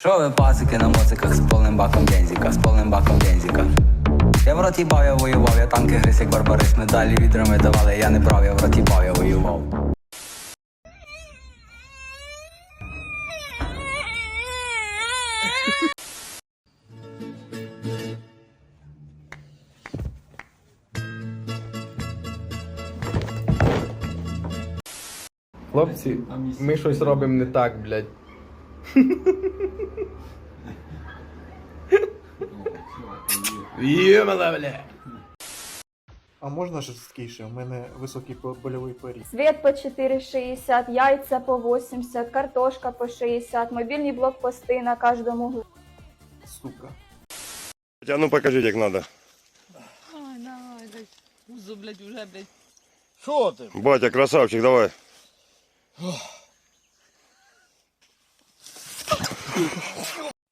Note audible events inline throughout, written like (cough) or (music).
Що ви пасики на моциках з повним баком бензика, з повним баком бензика. Я в роті бав, я воював, я танки гриз, як барбарис, медалі відрами давали, я не брав, я в роті бав, я воював. Хлопці, ми щось робимо не так, блядь. Йомала, бля. А можна жорсткіше? У мене високий больовий поріг. Світ по 4,60, яйця по 80, картошка по 60, мобільні блокпости на кожному углу. Сука. А ну покажіть, як треба. Ай, давай, дай. Пузо, блядь, уже, блядь. Що ти? Батя, красавчик, давай.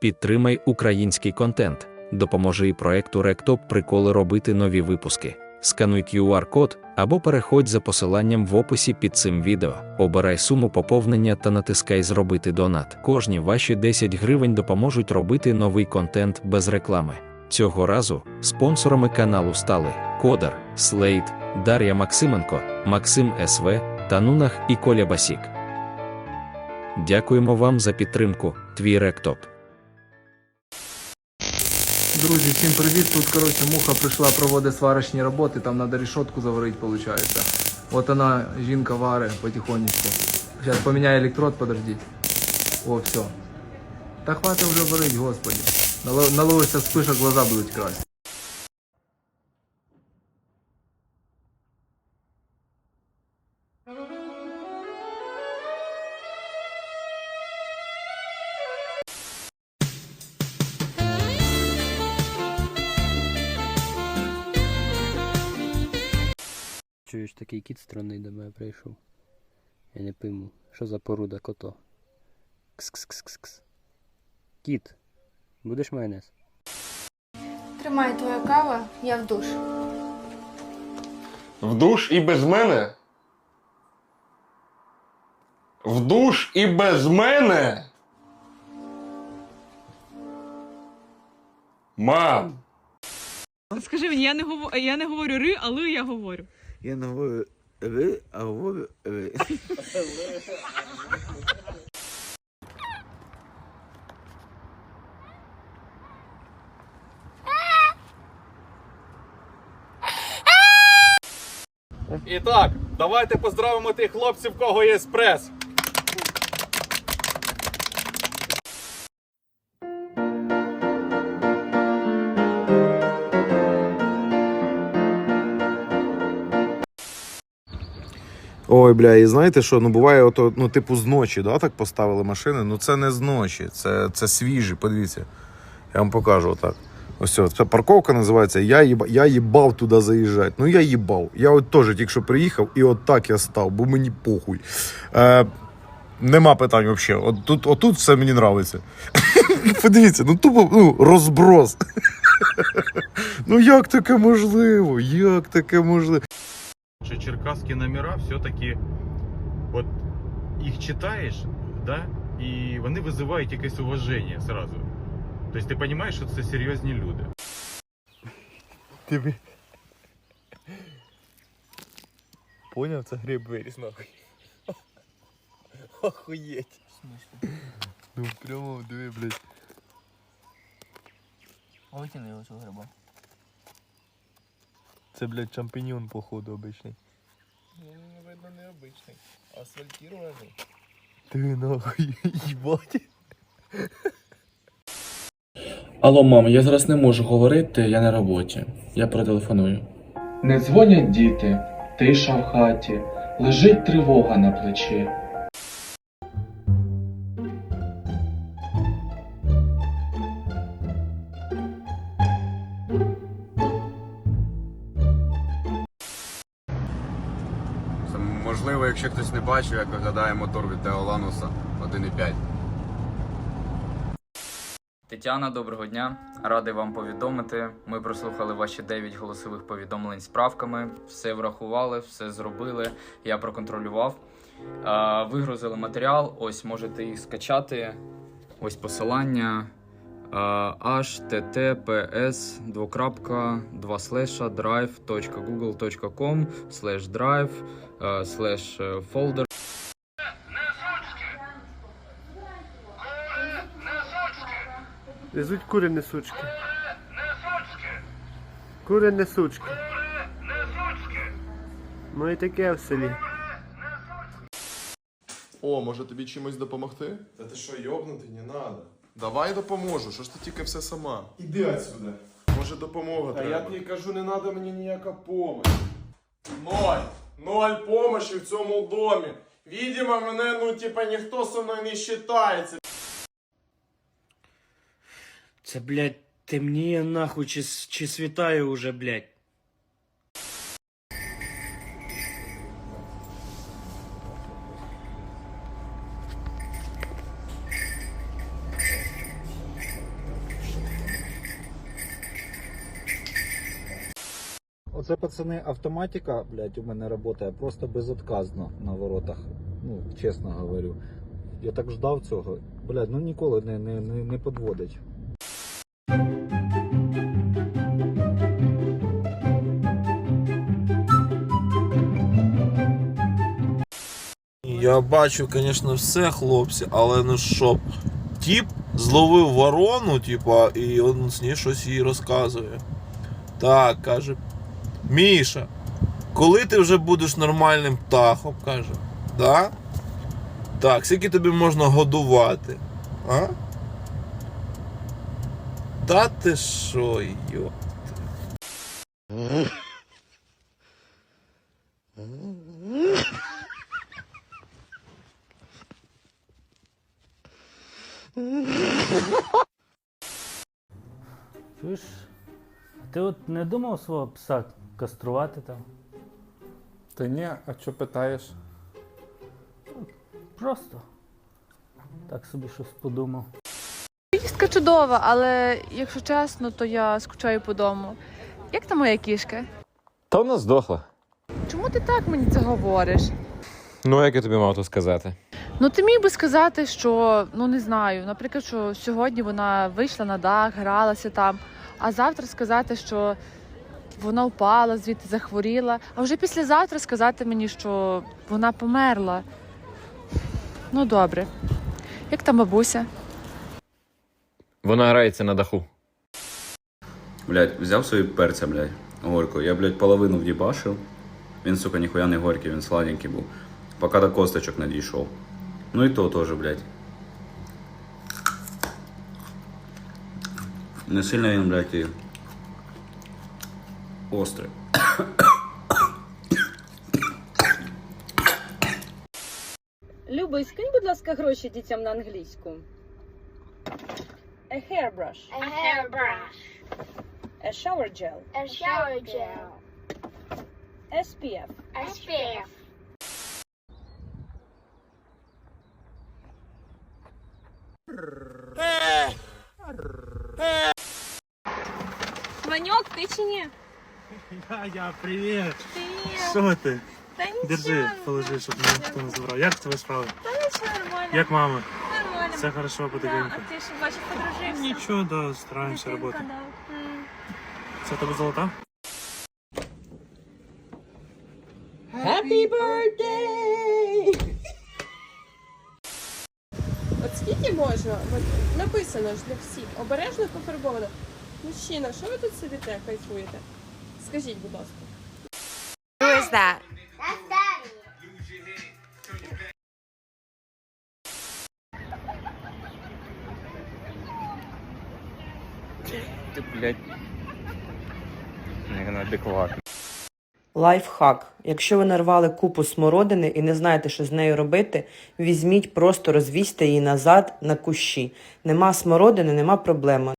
Підтримай український контент. Допоможи і проекту Ректоп Приколи робити нові випуски. Скануй QR-код або переходь за посиланням в описі під цим відео. Обирай суму поповнення та натискай Зробити донат. Кожні ваші 10 гривень допоможуть робити новий контент без реклами. Цього разу спонсорами каналу стали Кодар, Слейд, Дар'я Максименко, Максим СВ, Танунах і Коля Басік. Дякуємо вам за підтримку. Твій Ректоп. Друзі, всім привіт. Тут, коротше, муха прийшла проводить сварочні роботи, там треба рішотку заварити, виходить. От вона, жінка варить потихонечку. Зараз поміняю електрод, подождіть. О, все. Та хватить вже варить, господи. Нало- Наловишся спишок, глаза будуть красти. Кіт странний до мене прийшов. Я не пойму, що за поруда кото. Кс-кс-кс-кс. Кіт, будеш майонез? Тримай твоя кава, я в душ. В душ і без мене? В душ і без мене? Мам! Скажи мені, я не, говорю, я не говорю ри, але я говорю. Я не говорю ви, а говорю ви. І так, давайте поздравимо тих хлопців, кого є прес. Ой, бля, і знаєте що? Ну буває, ото, ну, типу, з ночі, да, так поставили машини. Ну це не з ночі, це, це свіжі, подивіться. Я вам покажу отак. Ось це, парковка називається. Я їба, я їбав туди заїжджати. Ну я їбав. Я от теж тільки що приїхав, і от так я став, бо мені похуй. Е, нема питань взагалі. От тут, отут все мені подобається. (laughs) Подивіться, ну тупо ну, розброс. (laughs) ну як таке можливо? Як таке можливо? Що черкаські номера все-таки, от їх читаєш, да, і вони визивають якесь уваження сразу. Тобто ти розумієш, що це серйозні люди. Ти Поняв, це гриб виріс нахуй. Охуєть. Ну прямо диви, блядь. Витягни його цього гриба. Це, блядь, шампіньон, походу, обичний. Ну, видно, необичний. Асфальтірований. Ти нахуй, (laughs) їбать. Алло, мам, я зараз не можу говорити, я на роботі. Я перетелефоную. Не дзвонять діти, тиша в хаті, лежить тривога на плечі. Якщо хтось не бачив, як виглядає мотор від Деолануса 1.5. Тетяна, доброго дня. Радий вам повідомити. Ми прослухали ваші 9 голосових повідомлень з правками. Все врахували, все зробили. Я проконтролював. Вигрузили матеріал. Ось можете їх скачати. Ось посилання https двокрапка два слеша drive.google.com slash drive е, slash е, folder Везуть кури несучки. Кури несучки. Ну і таке в селі. О, може тобі чимось допомогти? Та ти що, йобнутий, не надо. Давай допоможу, що ж ти тільки все сама. Іди отсюда. Може допомога Та треба. я тобі кажу, не надо мені ніяка помощь. Ноль. Ноль помощі в цьому домі. Відімо, мене, ну, типа, ніхто со мною не вважається. Це, блядь, темніє нахуй, чи, с- чи світає уже, блядь. Оце пацани автоматика, блядь, у мене працює просто безотказно на воротах. Ну, чесно говорю. Я так ждав цього. Блядь, ну ніколи не, не, не, не підводить. Я бачу, звісно, все, хлопці, але ну щоб тіп зловив ворону, типа, і він з ній щось їй розказує. Так, каже. Міша, коли ти вже будеш нормальним птахом, каже. Да? Так, скільки тобі можна годувати? А? Та ти що, йо. Чуєш? Ти от не думав свого пса каструвати там? Та ні, а що питаєш? Просто. Так собі щось подумав. Поїздка чудова, але якщо чесно, то я скучаю по дому. Як там моя кішка? Та вона здохла. Чому ти так мені це говориш? Ну, як я тобі мав то сказати? Ну ти міг би сказати, що ну не знаю, наприклад, що сьогодні вона вийшла на дах, гралася там, а завтра сказати, що вона впала, звідти захворіла, а вже післязавтра сказати мені, що вона померла. Ну добре. Як там бабуся? Вона грається на даху. Блять, взяв собі перця, блядь, горького. Я, блядь, половину вдібашив. Він, сука, ніхуя не горький, він сладенький був. Поки до косточок не дійшов. Ну і то теж, блядь. Не сильно він, блядь, і острий. Любий, скинь, будь ласка, гроші дітям на англійську. A hairbrush. A hairbrush. A shower gel. A shower gel. SPF. SPF. Маньок, ти чи ні? (laughs) Я, я, привіт. Привіт. Що ти? Та нічого. Держи, положи, щоб мене ніхто не забрав. Як твої справи? Та нічого нормально. Як мама? Нормально. Все хорошо, Да, потихеньку. а ти ж бачиш, подружився. Нічого, да, стараємося Дитинка, роботи. да. М. Це тебе золота? Happy birthday! От скільки можна? От написано ж для всіх. Обережно пофарбовано. Мужчина, що ви тут сидите, кайфуєте? Скажіть, будь ласка. Who is that? That's Daddy. Ти, блядь. Лайфхак. Якщо ви нарвали купу смородини і не знаєте, що з нею робити, візьміть, просто розвісьте її назад на кущі. Нема смородини, нема проблеми.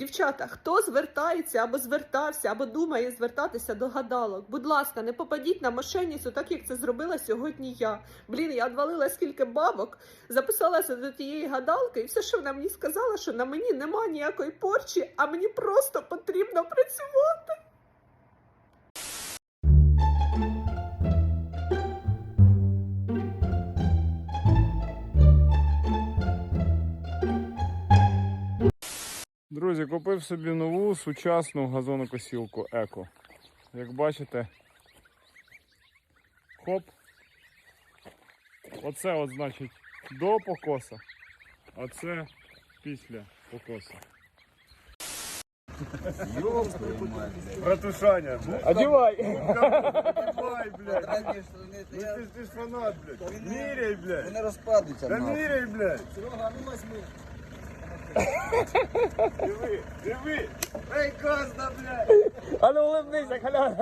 Дівчата, хто звертається або звертався, або думає звертатися до гадалок, будь ласка, не попадіть на мошенницю, так як це зробила сьогодні я. Блін, я відвалила скільки бабок, записалася до тієї гадалки, і все, що вона мені сказала, що на мені нема ніякої порчі, а мені просто потрібно працювати. Друзі, купив собі нову сучасну газонокосілку Еко. Як бачите, хоп. Оце от значить до покоса, а це після покоса. Братушаня, Одевай! Одевай, блядь. Ну ты, ты ж фанат, блядь. Міряй, блядь. Вони розпадуться. Да міряй, блядь. Диви, диви. Ей, Козда, блядь. А ну улыбнися, халя!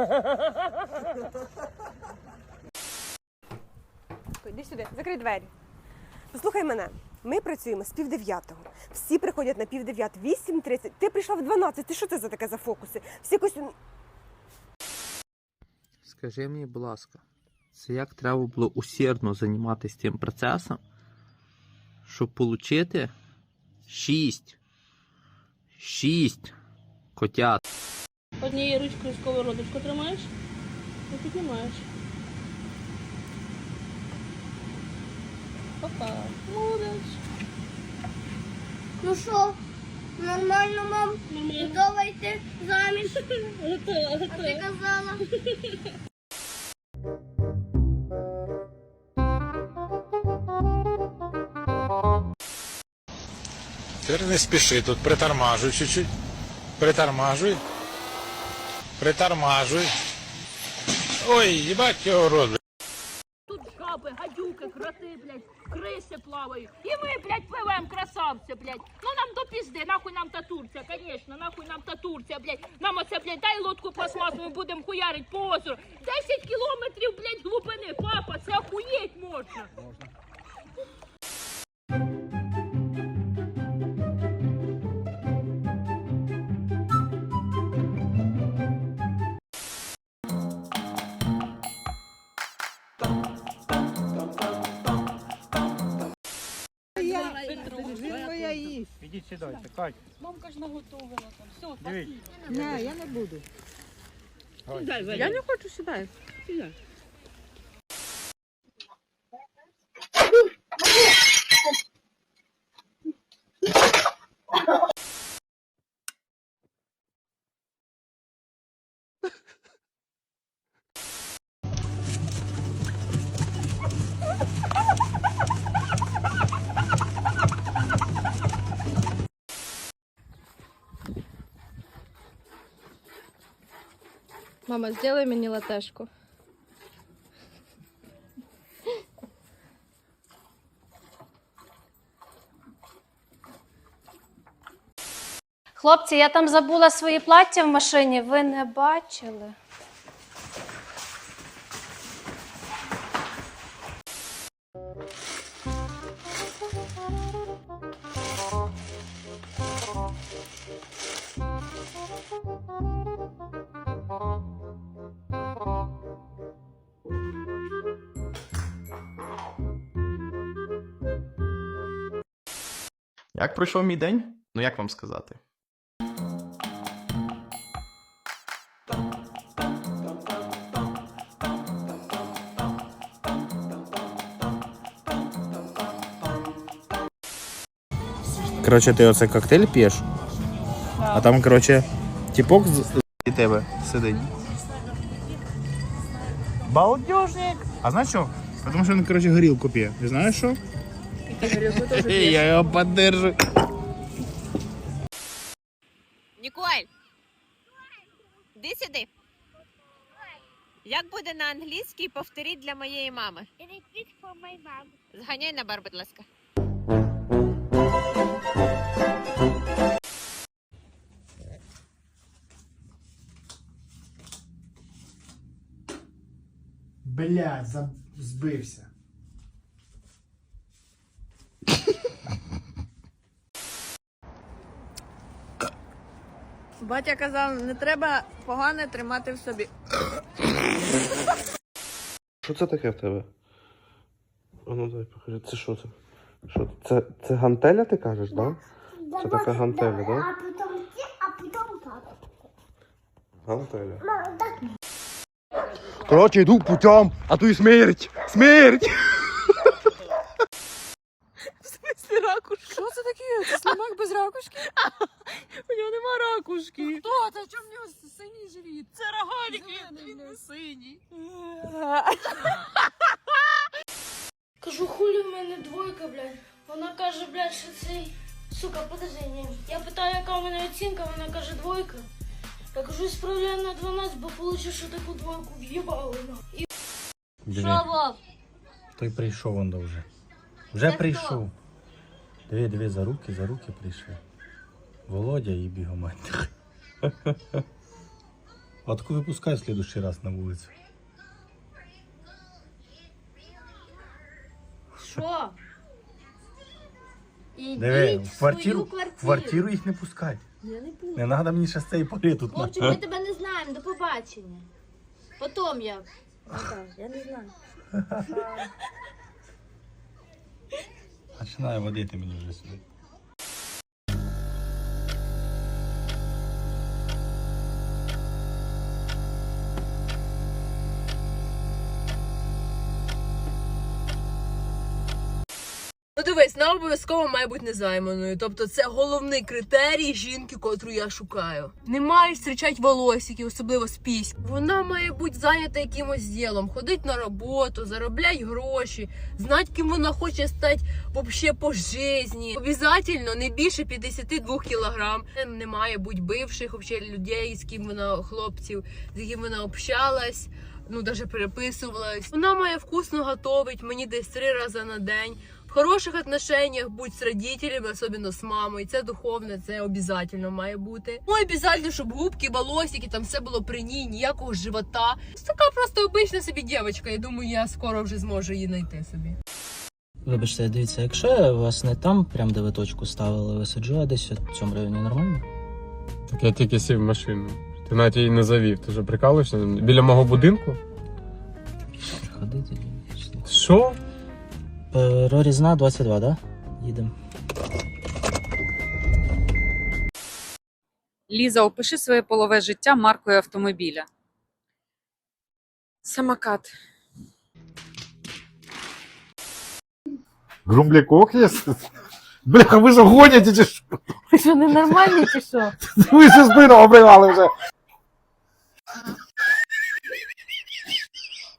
Іди сюди, закрий двері. Послухай мене. Ми працюємо з пів дев'ятого. Всі приходять на пів дев'ятого, 8.30. Ти прийшла в 12. Ти що це за таке за фокуси? Всі якось... Скажи мені, будь ласка, це як треба було усердно займатися цим процесом, щоб отримати 6. 6 котят. Однією ручкою сковородочку тримаєш і піднімаєш. Опа, молодець. Ну що, нормально, мам? Готова йти заміж? (laughs) Готова, А ти казала. (laughs) Тепер не спіши тут, притормажуй чуть-чуть. Притормажуй. Притормажуй. Ой, їбать його рот. Тут жаби, гадюки, кроти, блядь, криси плавають. І ми, блядь, пливемо, красавці, блядь. Ну нам до пізди, нахуй нам та Турція, конечно, нахуй нам та Турція, блядь. Нам оце, блядь, дай лодку пластмасну, ми будемо хуярить по озеру. Все, Не, я не буду. Сідай, Валя. Я не хочу сідати. Сідай. Мама, сделай мені латешку. Хлопці, я там забула свої плаття в машині, ви не бачили. Як пройшов мій день? Ну як вам сказати? Коротше, ти оце коктейль п'єш, а там, коротше, типок з і тебе сидить. Балдежник! А знаєш що? Тому що він, коротше, горілку п'є. Ти знаєш що? (laughs) Я його поддержу. Ніколь, іди сюди. Як буде на англійській, повторіть для моєї мами. Repeat for my mom. Зганяй на бар, будь ласка. Блядь, заб... збився. Батя казав, не треба погане тримати в собі. Що це таке в тебе? А ну дай покажи, це що це? Що це? Це, це гантеля, ти кажеш, так? Да? Це така гантеля, так? Да? А потім ти, а потім папа. Гантеля. Коротше, йду путем, а тут і смерть! Смерть! В смислі раку ракушка. Що це? Це слимак без ракушки? У нього нема ракушки. Хто? Та чому в нього синій живіт? Це рогалік, він не синій. (laughs) Кажу, хулі в мене двойка, блядь. Вона каже, блядь, що цей. Сука, подожди, ні. Я питаю, яка в мене оцінка, вона каже двойка. Я кажу, справляю на 12, бо получив, що таку двойку в'їбали. І... Що, Вов? Той прийшов он вже. Вже Це прийшов. Диви, диви, за руки, за руки прийшли. Володя і бігомет. (laughs) А таку випускай в следующий раз на вулицю. Що? Ідіть Диви, в в квартиру, свою квартиру. в квартиру їх не пускать. Я не буду. Не треба мені ще з цієї пори тут. Хлопчик, ми тебе не знаємо, до побачення. Потім я. Так, я не знаю. (laughs) Починає водити мені вже сюди. Вона обов'язково має бути незайманою. Тобто це головний критерій жінки, котру я шукаю. Не має зустрічати волосики, особливо з піськ. Вона має бути зайнята якимось ділом, ходить на роботу, заробляти гроші, знати, ким вона хоче стати вообще по житті. Обязательно не більше 52 кілограм. Не має бути бивших вообще людей, з ким вона хлопців, з яким вона общалась. Ну, даже переписувалась. Вона має вкусно готовить мені десь три рази на день. В хороших отношениях будь з родителями, особливо з мамою. Це духовне, це обов'язково має бути. Ну, обов'язково, щоб губки, волосики, там все було при ній, ніякого живота. Це така просто обична собі дівчинка. Я думаю, я скоро вже зможу її знайти собі. Вибачте, дивіться, якщо я вас не там, прям де ви точку ставили, висаджу, а десь в цьому районі нормально? Так я тільки сів в машину. Ти навіть її не завів. Ти вже прикалуєшся? Біля мого будинку? Ходи тоді. Що? Е, Рорізна 22, да? Їдемо. Ліза, опиши своє полове життя маркою автомобіля. Самокат. Грумбляков є? Бляха, ви ж гоняте чи що? Ти що, ненормальний чи що? Ви ще спину обривали вже.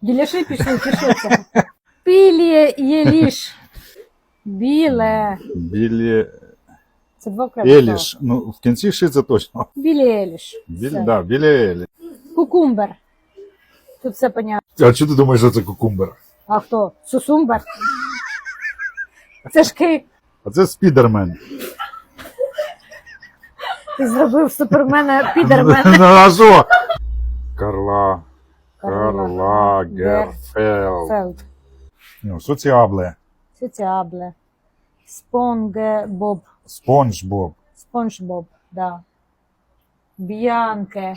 Біляши пішли, чи що це? Пілє єліш. Біле. Білі Це два крапки. Еліш. Ну, в кінці ши це точно. Білі еліш. Білі, Все. да, білі Еліш. Кукумбер. Тут все понятно. А що ти думаєш, що це кукумбер? А хто? Сусумбер? Це ж ки. А це спідермен. Ти зробив супермена підермена. Ну, а що? Карла. Карла. Карла Герфелд. Фелд. Ну, соціабле. Соціабле. Спонге Боб. Спонж Боб. Спонж Боб, да. Б'янке.